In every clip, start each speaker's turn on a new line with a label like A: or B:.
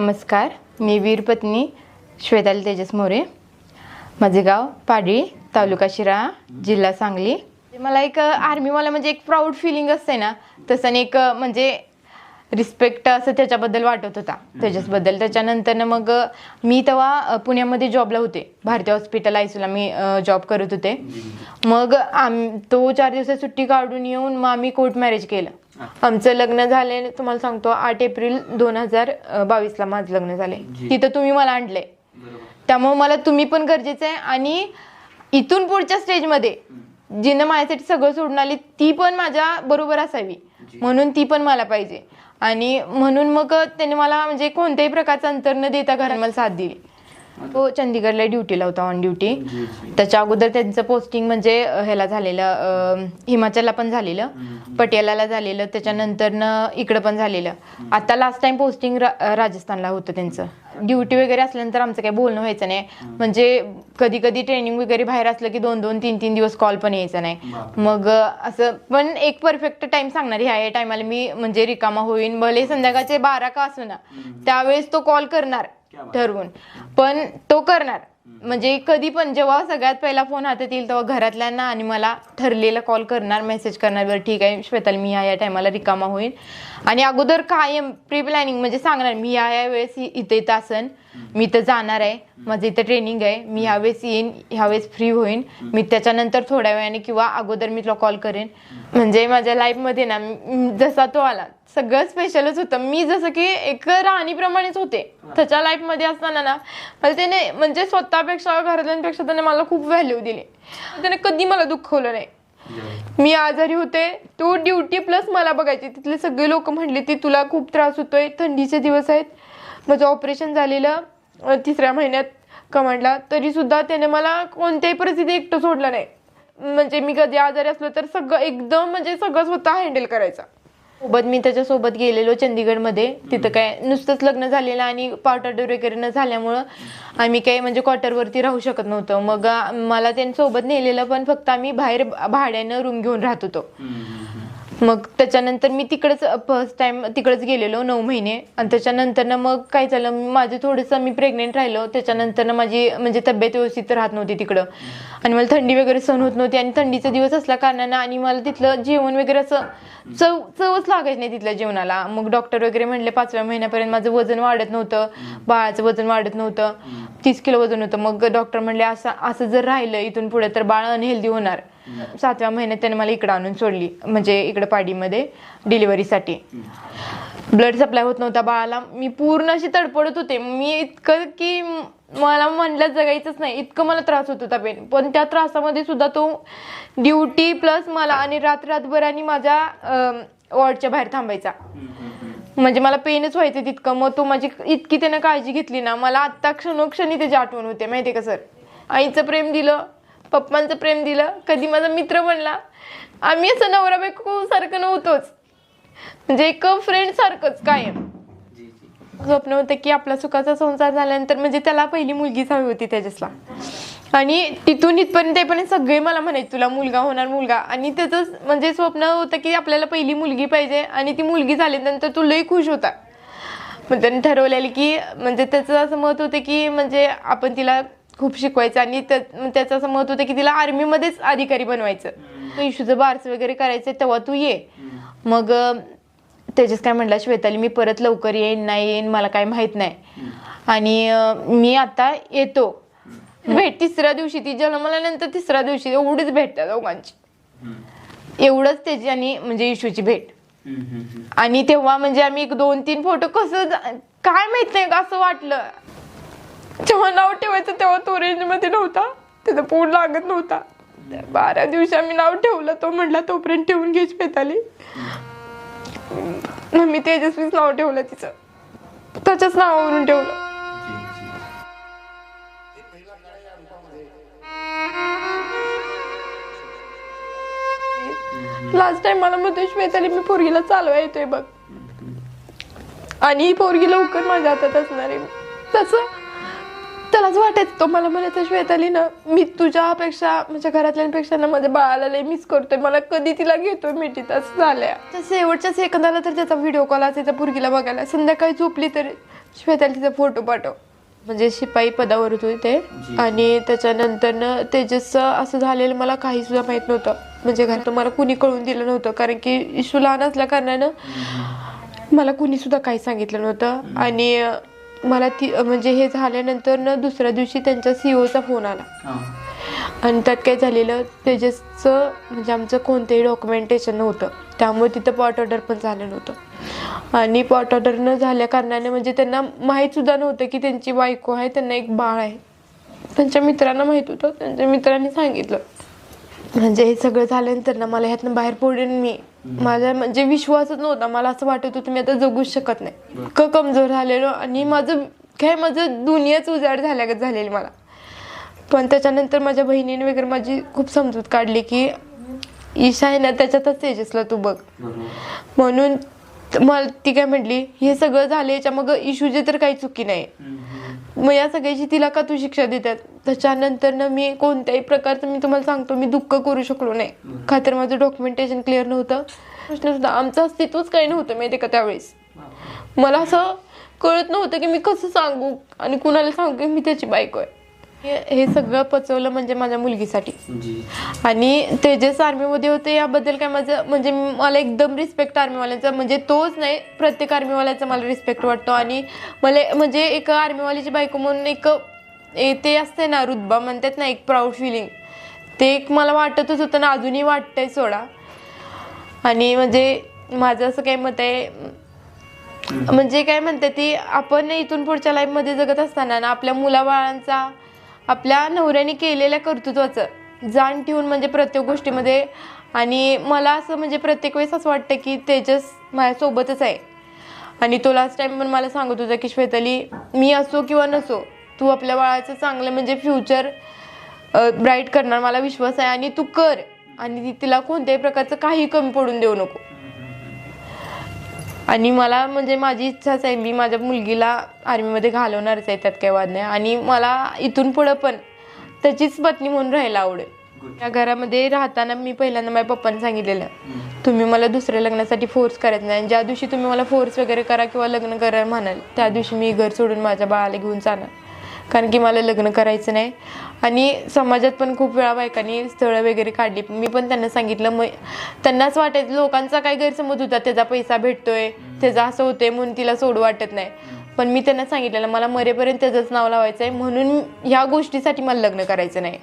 A: नमस्कार मी वीरपत्नी श्वेताली तेजस मोरे. माझे गाव पाडळी तालुका शिराळा जिल्हा सांगली. मला एक आर्मीवाला म्हणजे एक प्राऊड फिलिंग असते ना तसं एक म्हणजे रिस्पेक्ट असं त्याच्याबद्दल वाटत होता. तेजसबद्दल त्याच्यानंतर मग मी तेव्हा पुण्यामध्ये जॉबला होते. भारतीय हॉस्पिटल आयसूला मी जॉब करत होते. मग आम तो चार दिवसात सुट्टी काढून येऊन मग आम्ही कोर्ट मॅरेज केलं. आमचं लग्न झाले तुम्हाला सांगतो आठ एप्रिल दोन हजार बावीसला माझं लग्न झाले तिथं तुम्ही मला आणलंय. त्यामुळे मला तुम्ही पण गरजेचं आहे आणि इथून पुढच्या स्टेजमध्ये जिनं माझ्यासाठी सगळं सोडून आली ती पण माझ्या बरोबर असावी. म्हणून ती पण मला पाहिजे. आणि म्हणून मग त्याने मला म्हणजे कोणत्याही प्रकारचं अंतर न देता घरात मला साथ दिली. तो चंदीगडला ड्युटीला होता ऑन ड्युटी त्याच्या अगोदर त्यांचं पोस्टिंग म्हणजे ह्याला झालेलं हिमाचलला पण झालेलं. पटियालाला झालेलं त्याच्यानंतर इकडं पण झालेलं. आता लास्ट टाइम पोस्टिंग राजस्थानला होतं त्यांचं. ड्युटी वगैरे असल्यानंतर आमचं काही बोलणं व्हायचं नाही. म्हणजे कधी कधी ट्रेनिंग वगैरे बाहेर असलं की दोन दोन तीन तीन दिवस कॉल पण यायचा नाही. मग असं पण एक परफेक्ट टाइम सांगणार ह्या या टायमाला मी म्हणजे रिकामा होईन. भले संध्याकाळचे बारा का असो ना त्यावेळेस तो कॉल करणार. ठरवून. पण तो करणार. म्हणजे कधी पण जेव्हा सगळ्यात पहिला फोन हातात येईल तेव्हा घरातल्यांना आणि मला ठरलेला कॉल करणार मेसेज करणार बरं ठीक आहे श्वेताल मी ह्या या टायमाला रिकामा होईल आणि अगोदर कायम प्री प्लॅनिंग म्हणजे सांगणार मी ह्या या वेळेस इथे इथं इथं असन मी इथं जाणार आहे माझं इथं ट्रेनिंग आहे मी ह्यावेळेस येईन ह्यावेळेस फ्री होईन. मी त्याच्यानंतर थोड्या वेळाने किंवा अगोदर मी तुला कॉल करेन. म्हणजे माझ्या लाईफमध्ये ना जसा तो आला सगळं स्पेशलच होतं. मी जसं की एक राणीप्रमाणेच होते. त्याच्या लाईफमध्ये असताना ना मला त्याने म्हणजे स्वतःपेक्षा घरातल्यांपेक्षा त्याने मला खूप व्हॅल्यू दिली. त्याने कधी मला दुखवलं नाही. मी आजारी होते. तो ड्युटी प्लस मला बघायची. तिथले सगळे लोक म्हणले ती तुला खूप त्रास होतोय. थंडीचे दिवस आहेत. माझं ऑपरेशन झालेलं. तिसऱ्या महिन्यात कमांडला. तरी सुद्धा त्याने मला कोणत्याही परिस्थिती एकटं सोडलं नाही. म्हणजे मी कधी आजारी असलो तर सगळं एकदम म्हणजे सगळं स्वतः हँडल करायचा. सोबत मी त्याच्यासोबत गेलेलो चंदीगडमध्ये. तिथं काय नुसतंच लग्न झालेलं आणि पार्ट वगैरे न झाल्यामुळं आम्ही काही म्हणजे क्वार्टरवरती राहू शकत नव्हतं. मग मला त्यांच्यासोबत नेलेलं पण फक्त आम्ही बाहेर भाड्यानं रूम घेऊन राहत होतो. मग त्याच्यानंतर मी तिकडेच फर्स्ट टाइम तिकडेच गेलेलो नऊ महिने. आणि त्याच्यानंतरनं मग काय झालं माझं थोडंसं मी प्रेग्नेंट राहिलो. त्याच्यानंतरनं माझी म्हणजे तब्येत व्यवस्थित राहत नव्हती तिकडं. आणि मला थंडी वगैरे सहन होत नव्हती आणि थंडीचा दिवस असल्या कारणानं आणि मला तिथलं जेवण वगैरे असं चव चवच लागायची नाही तिथल्या जेवणाला. मग डॉक्टर वगैरे म्हणले पाचव्या महिन्यापर्यंत माझं वजन वाढत नव्हतं. बाळाचं वजन वाढत नव्हतं. तीस किलो वजन होतं. मग डॉक्टर म्हणले असं असं जर राहिलं इथून पुढे तर बाळ अनहेल्दी होणार. सातव्या महिन्यात त्याने मला इकडं आणून सोडली म्हणजे इकडं पाडीमध्ये डिलिव्हरीसाठी. ब्लड सप्लाय होत नव्हता बाळाला. मी पूर्ण अशी तडपडत होते. मी इतकं की मला म्हणलं जगायचंच नाही. इतकं मला त्रास होत होता पेन पण त्या त्रासामध्ये सुद्धा तो ड्युटी प्लस मला आणि रात रातभर आणि माझ्या वॉर्डच्या बाहेर थांबायचा. म्हणजे मला पेनच व्हायचं तितकं. मग तो माझी इतकी त्यानं काळजी घेतली ना मला आत्ता क्षणोक्षणी त्याची आठवण होते. माहिती का सर? आईचं प्रेम दिलं. पप्पांचं प्रेम दिलं कधी माझा मित्र बनला. आम्ही असं नवरा बायको सारखं नव्हतोच. म्हणजे एक फ्रेंड सारखंच कायम. स्वप्न होतं की आपला सुखाचा संसार झाल्यानंतर म्हणजे त्याला पहिली मुलगीच हवी होती त्याच्यासला आणि तिथून इथपर्यंत येईपर्यंत सगळे मला म्हणायचे तुला मुलगा होणार मुलगा. आणि त्याचं म्हणजे स्वप्न होतं की आपल्याला पहिली मुलगी पाहिजे आणि ती मुलगी झाल्यानंतर तू लई खुश होता. मग त्याने ठरवलेलं की म्हणजे त्याचं असं मत होतं की म्हणजे आपण तिला खूप शिकवायचं आणि त्या- त्याचं असं मत होतं की तिला आर्मीमध्येच अधिकारी बनवायचं. इशूचं बारसं वगैरे करायचं तेव्हा तू ये. मग तेजस काय म्हटलं श्वेताली मी परत लवकर येईन नाही येईन मला काय माहीत नाही. आणि मी आता येतो. भेट तिसऱ्या दिवशी ती जन्मल्यानंतर तिसऱ्या दिवशी एवढीच भेट त्या दोघांची. एवढंच त्याची आणि म्हणजे इशूची भेट. आणि तेव्हा म्हणजे आम्ही एक दोन तीन फोटो कसं काय माहीत नाही असं वाटलं. जेव्हा नाव ठेवायचं तेव्हा तो रेंजमध्ये नव्हता. त्याचा फोन लागत नव्हता. बारा दिवशी आम्ही नाव ठेवलं तो म्हटला तोपर्यंत ठेवून घ्यायची पेताली मी तेजस्वीच नाव ठेवलं तिचं. त्याच्याच नावावरून ठेवलं. लास्ट टाइम मला म्हणतोय श्वेताली मी पोरगीला चालवा येतोय बघ. आणि ही पोरगी लवकर माझ्या हातात असणार आहे. तसं त्यालाच वाटायचं तो मला म्हणायचं श्वेताली ना मी तुझ्यापेक्षा म्हणजे घरातल्यांपेक्षा ना माझ्या बाळाला लय मिस करतोय. मला कधी तिला घेतोय मिठीत असं झालंय. तर शेवटच्या सेकंदाला तर त्याचा व्हिडिओ कॉल असायचा पोरगीला बघायला. संध्याकाळी झोपली तर श्वेताला तिचा फोटो पाठव. म्हणजे शिपाई पदावर होते ते. आणि त्याच्यानंतर तेजसचं असं झालेलं मला काही सुद्धा माहीत नव्हतं. म्हणजे घरात मला कुणी कळून दिलं नव्हतं. कारण की इशू लहान असल्या कारणानं मला कुणी सुद्धा काही सांगितलं नव्हतं. आणि मला ती म्हणजे हे झाल्यानंतर ना दुसऱ्या दिवशी त्यांच्या सीओचा फोन आला. आणि त्यात काय झालेलं तेजसचं म्हणजे आमचं कोणतंही डॉक्युमेंटेशन नव्हतं. त्यामुळे तिथं पॉट ऑर्डर पण झालं नव्हतं. आणि पॉट ऑर्डर न झाल्या कारणाने म्हणजे त्यांना माहीत सुद्धा नव्हतं की त्यांची बायको आहे त्यांना एक बाळ आहे. त्यांच्या मित्रांना माहीत होतं त्यांच्या मित्रांनी सांगितलं. म्हणजे हे सगळं झाल्यानंतर ना मला ह्यातनं बाहेर पडेन मी माझा म्हणजे विश्वासच नव्हता. मला असं वाटत होतं मी आता जगूच शकत नाही. क कमजोर झालेलो आणि माझं काय माझं दुनियाच उजाड झाल्यागत झालेली मला. पण त्याच्यानंतर माझ्या बहिणीने वगैरे माझी खूप समजूत काढली की ईशा आहे ना त्याच्यातच तेजसला तू बघ. म्हणून मला ती काय म्हटली हे सगळं झालं याच्या मग इशूची तर काही चुकी नाही. मग या सगळ्याची तिला का तू शिक्षा देतात? त्याच्यानंतर ना मी कोणत्याही प्रकारचं मी तुम्हाला सांगतो मी दुःख करू शकलो नाही. का तर माझं डॉक्युमेंटेशन क्लिअर नव्हतं. प्रश्न सुद्धा आमचं अस्तित्वच काही नव्हतं माहिती का त्यावेळेस? मला असं कळत नव्हतं की मी कसं सांगू आणि कुणाला सांगू की मी त्याची बायको आहे. हे- हे सगळं पचवलं म्हणजे माझ्या मुलगीसाठी.
B: जी.
A: आणि तेजस आर्मीमध्ये होते याबद्दल काय माझं म्हणजे मला एकदम रिस्पेक्ट आर्मीवाल्यांचा. म्हणजे तोच नाही प्रत्येक आर्मीवाल्याचा मला रिस्पेक्ट वाटतो. आणि मला म्हणजे एक आर्मीवालीची बायको म्हणून एक ते असते ना रुतबा म्हणतात ना एक प्राऊड फिलिंग ते एक मला वाटतच होतं ना अजूनही वाटतंय सोडा. आणि म्हणजे माझं असं काय मत आहे म्हणजे काय म्हणते ती आपण इथून पुढच्या लाईफमध्ये जगत असताना ना आपल्या मुलाबाळांचा आपल्या नवऱ्याने केलेल्या कर्तृत्वाचं जाण ठेवून म्हणजे प्रत्येक गोष्टीमध्ये आणि मला असं म्हणजे प्रत्येक वेळेस असं वाटतं की तेजस माझ्यासोबतच आहे. आणि तो लास्ट टाईम पण मला सांगत होता की श्वेताली मी असो किंवा नसो तू आपल्या बाळाचं चांगलं म्हणजे फ्युचर ब्राईट करणार मला विश्वास आहे आणि तू कर. आणि तिला कोणत्याही प्रकारचं काही कमी पडून देऊ नको. आणि मला म्हणजे माझी इच्छाच आहे मी माझ्या मुलगीला आर्मीमध्ये घालवणारच आहे त्यात काही वाद नाही. आणि मला इथून पुढं पण त्याचीच पत्नी म्हणून राहायला आवडेल. या घरामध्ये राहताना मी पहिल्यांदा माझ्या पप्पांनी सांगितलेलं. तुम्ही मला दुसऱ्या लग्नासाठी फोर्स करायचं नाही. आणि ज्या दिवशी तुम्ही मला फोर्स वगैरे करा किंवा लग्न करा म्हणाल त्या दिवशी मी घर सोडून माझ्या बाळाला घेऊन जाणार. कारण की मला लग्न करायचं नाही. आणि समाजात पण खूप वेळा बायकांनी स्थळं वगैरे काढली. मी पण त्यांना सांगितलं मग त्यांनाच वाटायचं लोकांचा काय गैरसमज होता त्याचा पैसा भेटतोय त्याचा असं होतंय म्हणून तिला सोडू वाटत नाही. पण मी त्यांना सांगितलेलं मला मरेपर्यंत त्याचंच नाव लावायचं आहे म्हणून ह्या गोष्टीसाठी मला लग्न करायचं नाही.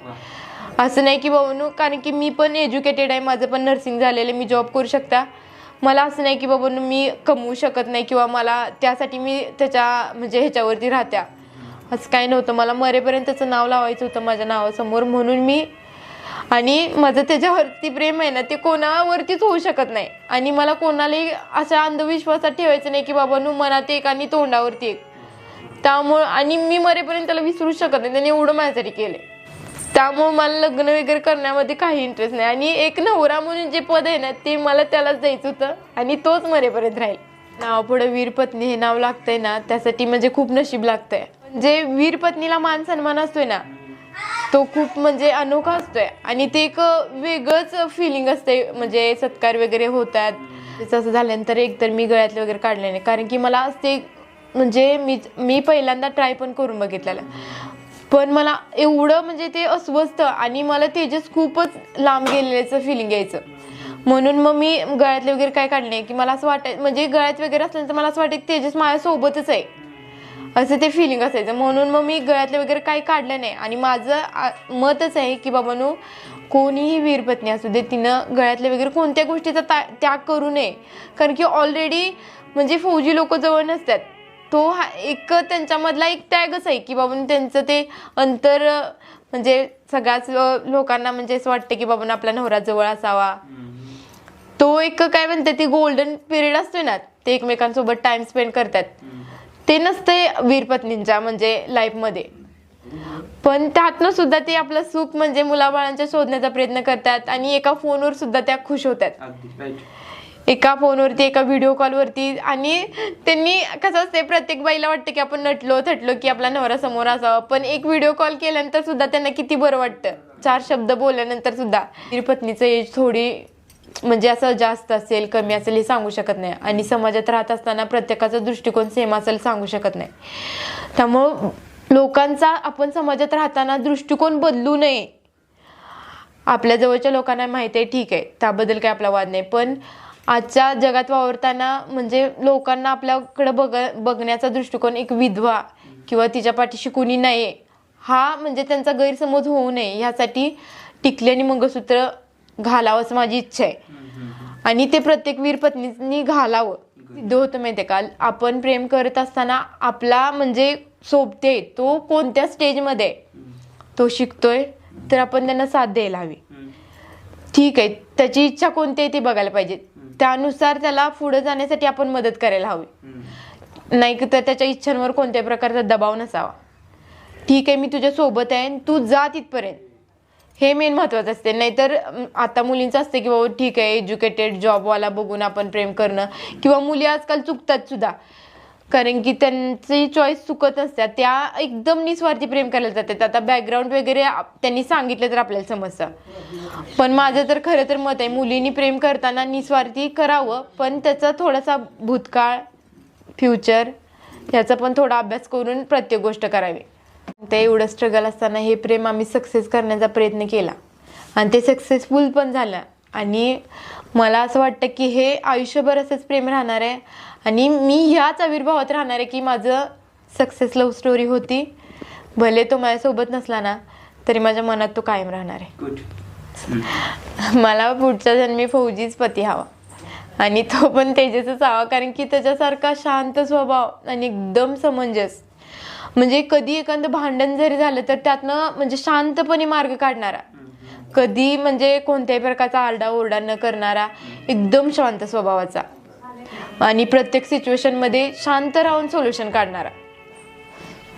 A: असं नाही की बाबा कारण की मी पण एज्युकेटेड आहे माझं पण नर्सिंग झालेलं आहे मी जॉब करू शकता. मला असं नाही की बाबा मी कमवू शकत नाही किंवा मला त्यासाठी मी त्याच्या म्हणजे ह्याच्यावरती राहत्या. असं काही नव्हतं. मला मरेपर्यंत त्याचं नाव लावायचं होतं माझ्या नावासमोर म्हणून मी. आणि माझं त्याच्यावरती प्रेम आहे ना ते कोणावरतीच होऊ शकत नाही. आणि मला कोणालाही अशा अंधविश्वासात ठेवायचं नाही की बाबांनो मनात एक आणि तोंडावरती एक. त्यामुळं आणि मी मरेपर्यंत त्याला विसरू शकत नाही. त्याने एवढं माझ्यासाठी केलं त्यामुळं मला लग्न वगैरे करण्यामध्ये काही इंटरेस्ट नाही. आणि एक नवरा म्हणून जे पद आहे ना ते मला त्यालाच द्यायचं होतं. आणि तोच मरेपर्यंत राहील. नाव पुढं वीरपत्नी हे नाव लागतंय ना त्यासाठी म्हणजे खूप नशीब लागतंय. म्हणजे वीरपत्नीला मान सन्मान असतोय ना तो खूप म्हणजे अनोखा असतोय. आणि ते एक वेगळंच फिलिंग असते म्हणजे सत्कार वगैरे होतात. तसं असं झाल्यानंतर एकतर मी गळ्यातले वगैरे काढले नाही. कारण की मला ते म्हणजे मी मी पहिल्यांदा ट्राय पण करून बघितलेलं. पण मला एवढं म्हणजे ते अस्वस्थ आणि मला तेजस खूपच लांब गेलेल्याचं फिलिंग यायचं. म्हणून मग मी गळ्यातले वगैरे काय काढले की मला असं वाटायचं म्हणजे गळ्यात वगैरे असल्यानंतर मला असं वाटायचं तेजस माझ्यासोबतच आहे. असं ते फिलिंग असायचं. म्हणून मग मी गळ्यातले वगैरे काही काढलं नाही. आणि माझं मतच आहे की बाबांनो कोणीही वीरपत्नी असू दे तिनं गळ्यातले वगैरे कोणत्या गोष्टीचा ता त्याग करू नये. कारण की ऑलरेडी म्हणजे फौजी लोक जवळ नसतात. तो हा एक त्यांच्यामधला एक टॅगच आहे की बाबा त्यांचं ते अंतर म्हणजे सगळ्याच लोकांना म्हणजे असं वाटतं की बाबा आपला नवरा जवळ असावा. तो एक काय म्हणते ती गोल्डन पिरियड असतोय ना ते एकमेकांसोबत टाइम स्पेंड करतात. ते नसतंय वीरपत्नींच्या म्हणजे लाईफमध्ये पण त्यातनं सुद्धा ते आपलं सुख म्हणजे मुलाबाळांच्या शोधण्याचा प्रयत्न करतात आणि एका फोनवर सुद्धा त्या खुश होतात. एका फोनवरती एका व्हिडिओ कॉलवरती आणि त्यांनी कसं असते प्रत्येक बाईला वाटतं की आपण नटलो थटलो की आपला नवरा समोर असावा. पण एक व्हिडिओ कॉल केल्यानंतर सुद्धा त्यांना किती बरं वाटतं. चार शब्द बोलल्यानंतर सुद्धा. तिची पत्नीचं एज थोडी म्हणजे असं जास्त असेल कमी असेल हे सांगू शकत नाही. आणि समाजात राहत असताना प्रत्येकाचा दृष्टिकोन सेम असेल सांगू शकत नाही. त्यामुळं लोकांचा आपण समाजात राहताना दृष्टिकोन बदलू नये. आपल्या जवळच्या लोकांना माहिती आहे ठीक आहे त्याबद्दल काही आपला वाद नाही. पण आजच्या जगात वावरताना म्हणजे लोकांना आपल्याकडे बघ बघण्याचा दृष्टिकोन एक विधवा किंवा तिच्या पाठीशी कुणी नाही हा म्हणजे त्यांचा गैरसमज होऊ नये. ह्यासाठी टिकली आणि मंगळसूत्र घालावं असं माझी इच्छा आहे. आणि ते प्रत्येक वीर पत्नीनी घालावं. सिद्ध होतं माहिती आहे का? आपण प्रेम करत असताना आपला म्हणजे सोबते तो कोणत्या स्टेजमध्ये तो शिकतोय तर आपण त्यांना साथ द्यायला हवी. ठीक आहे त्याची इच्छा कोणती आहे ती बघायला पाहिजे. त्यानुसार त्याला पुढे जाण्यासाठी आपण मदत करायला हवी. नाही तर त्याच्या इच्छांवर कोणत्याही प्रकारचा दबाव नसावा. ठीक आहे मी तुझ्या सोबत आहे तू जा तिथपर्यंत. हे मेन महत्वाचं असते. नाहीतर आता मुलींचं असते की बाबा ठीक आहे एज्युकेटेड जॉबवाला बघून आपण प्रेम करणं. किंवा मुली आजकाल चुकतात सुद्धा. कारण की त्यांची चॉईस चुकत असतात. त्या एकदम निस्वार्थी प्रेम करायला जातात. आता बॅकग्राऊंड वगैरे त्यांनी सांगितलं तर आपल्याला समजतं. पण माझं तर खरं तर मत आहे मुलींनी प्रेम करताना निस्वार्थी करावं. पण त्याचा थोडासा भूतकाळ फ्युचर याचा पण थोडा अभ्यास करून प्रत्येक गोष्ट करावी. ते एवढं स्ट्रगल असताना हे प्रेम आम्ही सक्सेस करण्याचा प्रयत्न केला. आणि ते सक्सेसफुल पण झालं. आणि मला असं वाटतं की हे आयुष्यभर असंच प्रेम राहणार आहे. आणि मी ह्याच आविर्भावात राहणार आहे की माझं सक्सेस लव्ह स्टोरी होती. भले तो माझ्यासोबत नसला ना तरी माझ्या मनात तो कायम राहणार आहे. मला पुढच्या जन्मी फौजीच पती हवा. आणि तो पण तेजसच हवा कारण की त्याच्यासारखा शांत स्वभाव आणि एकदम समंजस म्हणजे कधी एखादं भांडण जरी झालं तर त्यातनं म्हणजे शांतपणे मार्ग काढणारा. कधी म्हणजे कोणत्याही प्रकारचा आरडाओरडा न करणारा एकदम शांत स्वभावाचा. आणि प्रत्येक सिच्युएशनमध्ये शांत राहून सोल्युशन काढणारा.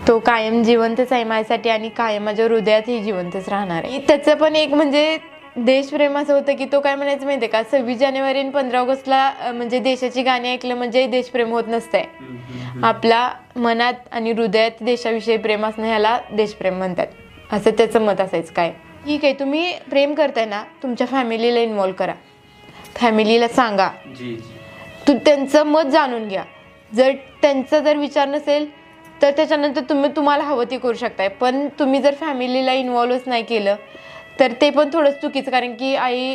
A: तो कायम जिवंतच आहे माझ्यासाठी आणि कायम माझ्या हृदयातही जिवंतच राहणार आहे. त्याचं पण एक म्हणजे देशप्रेम असं होतं की तो काय म्हणायचं माहितीये का? सव्वीस जानेवारी आणि पंधरा ऑगस्टला म्हणजे देशाची गाणी ऐकलं म्हणजे देशप्रेम होत नसतंय. आपल्या मनात आणि हृदयात देशाविषयी प्रेम असणं ह्याला देशप्रेम म्हणतात. असं त्याचं मत असायचं काय? ठीक आहे तुम्ही प्रेम करताय ना तुमच्या फॅमिलीला इन्वॉल्व करा. फॅमिलीला सांगा. तू त्यांचं मत जाणून घ्या. जर त्यांचा जर विचार नसेल तर त्याच्यानंतर तुम्ही तुम्हाला हवं ते करू शकताय. पण तुम्ही जर फॅमिलीला इन्व्हॉल्वच नाही केलं तर ते पण थोडं चुकीचं कारण की आई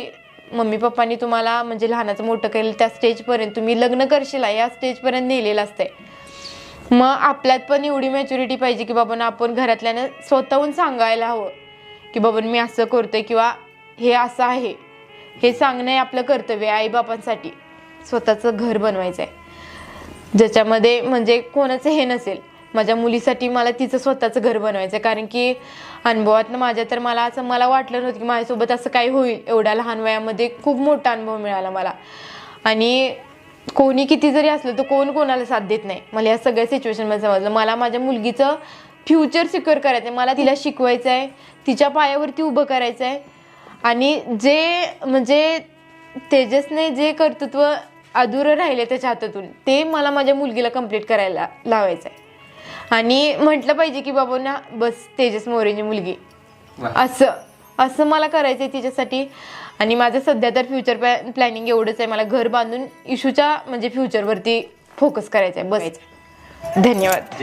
A: मम्मी पप्पांनी तुम्हाला म्हणजे लहानाचं मोठं केलं त्या स्टेजपर्यंत तुम्ही लग्न करशील या स्टेजपर्यंत नेलेलं असतंय. मग आपल्यात पण एवढी मॅच्युरिटी पाहिजे की बाबा ना आपण घरातल्यानं स्वतःहून सांगायला हवं की बाबा मी असं करतोय किंवा हे असं आहे. हे सांगणं हे आपलं कर्तव्य आहे आईबापांसाठी. स्वतःचं घर बनवायचं आहे ज्याच्यामध्ये म्हणजे कोणाचं हे नसेल. माझ्या मुलीसाठी मला तिचं स्वतःचं घर बनवायचं आहे कारण की अनुभवातनं माझ्या तर मला असं मला वाटलं नव्हतं की माझ्यासोबत असं काही होईल. एवढ्या लहान वयामध्ये खूप मोठा अनुभव मिळाला मला. आणि कोणी किती जरी असलं तर कोण कोणाला साथ देत नाही. मला या सगळ्या सिच्युएशनमध्ये समजलं. मला माझ्या मुलगीचं फ्युचर सिक्युअर करायचं आहे मला तिला शिकवायचं आहे तिच्या पायावरती उभं करायचं आहे आणि जे म्हणजे तेजसने जे कर्तृत्व अधुरं राहिले त्याच्या हातातून ते मला माझ्या मुलगीला कंप्लीट करायला लावायचं आहे आणि म्हटलं पाहिजे की बाबा ना बस तेजस मोरेची मुलगी. असं असं मला करायचं आहे तिच्यासाठी. आणि माझं सध्या तर फ्युचर प्लॅनिंग एवढंच आहे. मला घर बांधून इशूच्या म्हणजे फ्युचरवरती फोकस करायचं आहे बस. धन्यवाद.